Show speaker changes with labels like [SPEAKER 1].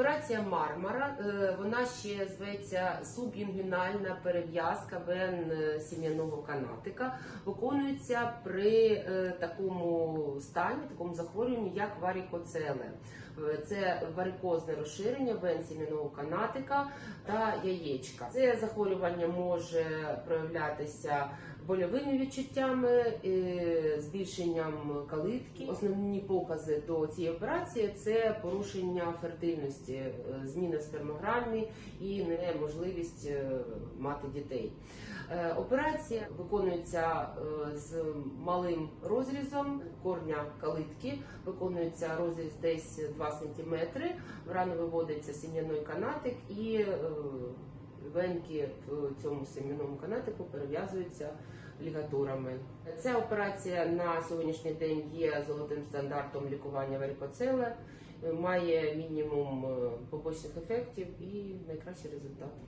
[SPEAKER 1] Операція Мармара, е, вона ще зветься субінгвінальна перев'язка вен е, сім'яного канатика. Виконується при е, такому стані, такому захворюванні, як варікоцеле. Це варикозне розширення вен сім'яного канатика та яєчка. Це захворювання може проявлятися больовими відчуттями, збільшенням калитки. Основні покази до цієї операції це порушення фертильності, е, зміни в спермограмі і неможливість е, мати дітей. Е, Операція виконується з малим розрізом корня калитки, виконується розріз десь 2 см, в рану виводиться сім'яний канатик і венки в цьому семінному канатику перев'язуються лігатурами. Ця операція на сьогоднішній день є золотим стандартом лікування варикоцеле, має мінімум е, побочних ефектів і найкращі результати.